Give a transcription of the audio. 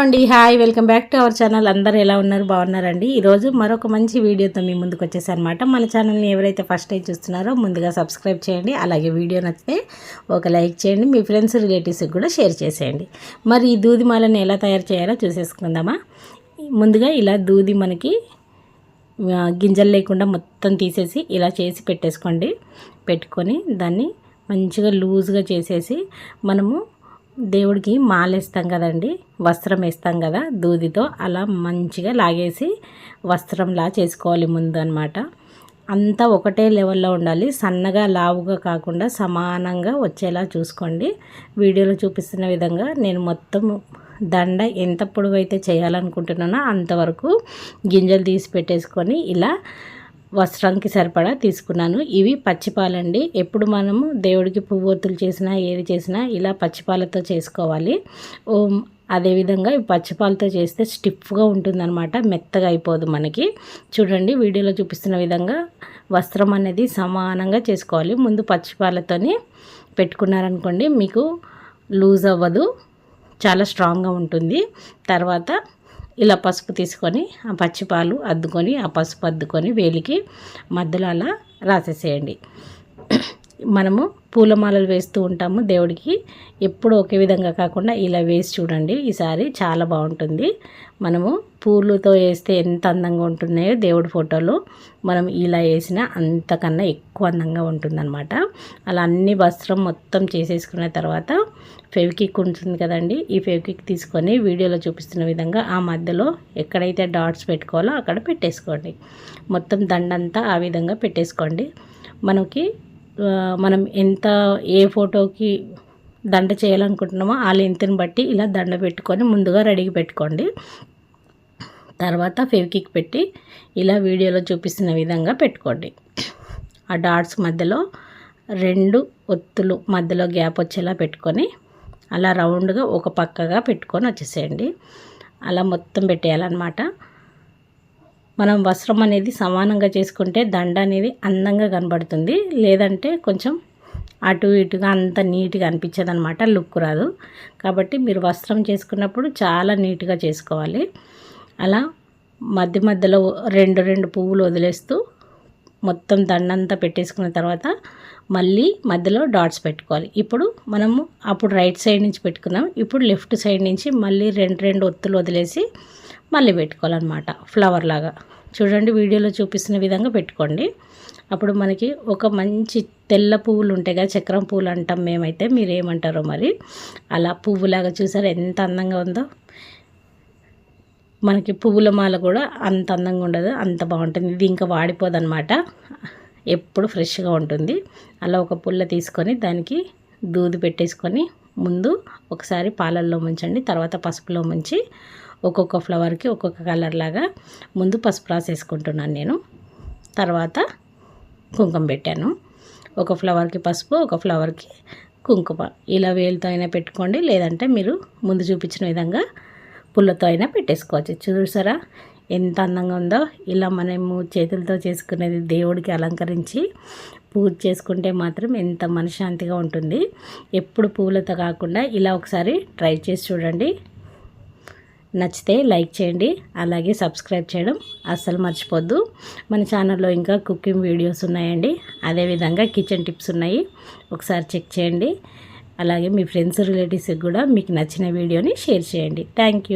అండి. Hi welcome back to our channel. అందరు ఎలా ఉన్నారు? బాగున్నారండి. ఈరోజు మరొక మంచి వీడియోతో మీ ముందుకు వచ్చేసనమాట మన ఛానల్ని ఎవరైతే ఫస్ట్ టైం చూస్తున్నారో ముందుగా సబ్స్క్రైబ్ చేయండి. అలాగే వీడియో నచ్చితే ఒక లైక్ చేయండి. మీ ఫ్రెండ్స్ రిలేటివ్స్కి కూడా షేర్ చేసేయండి. మరి ఈ దూదిమాలను ఎలా తయారు చేయాలో చూసేసుకుందామా? ముందుగా ఇలా దూది మనకి గింజలు లేకుండా మొత్తం తీసేసి ఇలా చేసి పెట్టేసుకోండి. పెట్టుకొని దాన్ని మంచిగా లూజ్గా చేసేసి మనము దేవుడికి మాలేస్తాం కదండి. వస్త్రం వేస్తాం కదా దూదితో. అలా మంచిగా లాగేసి వస్త్రంలా చేసుకోవాలి ముందు అనమాట అంతా ఒకటే లెవెల్లో ఉండాలి. సన్నగా లావుగా కాకుండా సమానంగా వచ్చేలా చూసుకోండి. వీడియోలో చూపిస్తున్న విధంగా నేను మొత్తం దండ ఎంత పొడవైతే చేయాలనుకుంటున్నానో అంతవరకు గింజలు తీసి పెట్టేసుకొని ఇలా వస్త్రానికి సరిపడా తీసుకున్నాను. ఇవి పచ్చిపాలండి ఎప్పుడు మనము దేవుడికి పువ్వొత్తులు చేసినా ఏది చేసినా ఇలా పచ్చిపాలతో చేసుకోవాలి. అదేవిధంగా ఈ పచ్చిపాలతో చేస్తే స్టిఫ్గా ఉంటుందన్నమాట. మెత్తగా అయిపోదు మనకి. చూడండి వీడియోలో చూపిస్తున్న విధంగా వస్త్రం అనేది సమానంగా చేసుకోవాలి. ముందు పచ్చిపాలతోని పెట్టుకున్నారనుకోండి మీకు లూజ్ అవ్వదు. చాలా స్ట్రాంగ్గా ఉంటుంది. తర్వాత ఇలా పసుపు తీసుకొని ఆ పచ్చిపాలు అద్దుకొని ఆ పసుపు అద్దుకొని వేలికి మధ్యలో అలా రాసేసేయండి. మనము పూలమాలలు వేస్తూ ఉంటాము దేవుడికి. ఎప్పుడు ఒకే విధంగా కాకుండా ఇలా వేసి చూడండి. ఈసారి చాలా బాగుంటుంది. మనము పూలతో వేస్తే ఎంత అందంగా ఉంటున్నాయో దేవుడి ఫోటోలు. మనం ఇలా వేసినా అంతకన్నా ఎక్కువ అందంగా ఉంటుందన్నమాట. అలా అన్ని వస్త్రం మొత్తం చేసేసుకున్న తర్వాత ఫెవికిక్ ఉంటుంది కదండి. ఈ ఫెవికిక్ తీసుకొని వీడియోలో చూపిస్తున్న విధంగా ఆ మధ్యలో ఎక్కడైతే డాట్స్ పెట్టుకోవాలో అక్కడ పెట్టేసుకోండి. మొత్తం దండంతా ఆ విధంగా పెట్టేసుకోండి. మనకి మనం ఎంత ఏ ఫోటోకి దండ చేయాలనుకుంటున్నామో ఆ లెంత్ని బట్టి ఇలా దండ పెట్టుకొని ముందుగా రెడీగా పెట్టుకోండి. తర్వాత ఫెవికిక్ పెట్టి ఇలా వీడియోలో చూపిస్తున్న విధంగా పెట్టుకోండి. ఆ డాట్స్ మధ్యలో రెండు ఒత్తులు మధ్యలో గ్యాప్ వచ్చేలా పెట్టుకొని అలా రౌండ్గా ఒక పక్కగా పెట్టుకొని వచ్చేసేయండి. అలా మొత్తం పెట్టేయాలన్నమాట. మనం వస్త్రం అనేది సమానంగా చేసుకుంటే దండ అనేది అందంగా కనబడుతుంది. లేదంటే కొంచెం అటు ఇటుగా అంత నీట్గా అనిపించదు అనమాట లుక్ రాదు. కాబట్టి మీరు వస్త్రం చేసుకున్నప్పుడు చాలా నీట్గా చేసుకోవాలి. అలా మధ్య మధ్యలో రెండు రెండు పువ్వులు వదిలేస్తూ మొత్తం దండంతా పెట్టేసుకున్న తర్వాత మళ్ళీ మధ్యలో డాట్స్ పెట్టుకోవాలి. ఇప్పుడు మనము అప్పుడు రైట్ సైడ్ నుంచి పెట్టుకున్నాం. ఇప్పుడు లెఫ్ట్ సైడ్ నుంచి మళ్ళీ రెండు రెండు ఒత్తులు వదిలేసి మళ్ళీ పెట్టుకోవాలన్నమాట ఫ్లవర్ లాగా. చూడండి వీడియోలో చూపిస్తున్న విధంగా పెట్టుకోండి. అప్పుడు మనకి ఒక మంచి తెల్ల పువ్వులు ఉంటాయి కదా చక్రం పువ్వులు అంటాం మేమైతే మీరు ఏమంటారో మరి. అలా పువ్వులాగా చూసారు ఎంత అందంగా ఉందో. మనకి పువ్వుల మాల కూడా అంత అందంగా ఉండదు అంత బాగుంటుంది. ఇది ఇంకా వాడిపోదనమాట ఎప్పుడు ఫ్రెష్గా ఉంటుంది. అలా ఒక పుల్ల తీసుకొని దానికి దూది పెట్టేసుకొని ముందు ఒకసారి పాలల్లో ముంచండి తర్వాత పసుపులో ముంచి ఒక్కొక్క ఫ్లవర్కి ఒక్కొక్క కలర్ లాగా ముందు పసుపు రాసేసుకుంటున్నాను నేను. తర్వాత కుంకుమ పెట్టాను. ఒక ఫ్లవర్కి పసుపు ఒక ఫ్లవర్కి కుంకుమ. ఇలా వేలుతో అయినా పెట్టుకోండి లేదంటే మీరు ముందు చూపించిన విధంగా పుల్లతో అయినా పెట్టేసుకోవచ్చు. చూసారా? ఎంత అందంగా ఉందో ఇలా మనము చేతులతో చేసుకునేది దేవుడికి అలంకరించి పూజ చేసుకుంటే మాత్రం ఎంత మనశ్శాంతిగా ఉంటుంది. ఎప్పుడు పూలతో కాకుండా ఇలా ఒకసారి ట్రై చేసి చూడండి. నచ్చితే లైక్ చేయండి అలాగే సబ్స్క్రైబ్ చేయడం అస్సలు మర్చిపోద్దు. మన ఛానల్లో ఇంకా కుకింగ్ వీడియోస్ ఉన్నాయండి. అదేవిధంగా కిచెన్ టిప్స్ ఉన్నాయి. ఒకసారి చెక్ చేయండి. అలాగే మీ ఫ్రెండ్స్ రిలేటివ్స్కి కూడా మీకు నచ్చిన వీడియోని షేర్ చేయండి. థ్యాంక్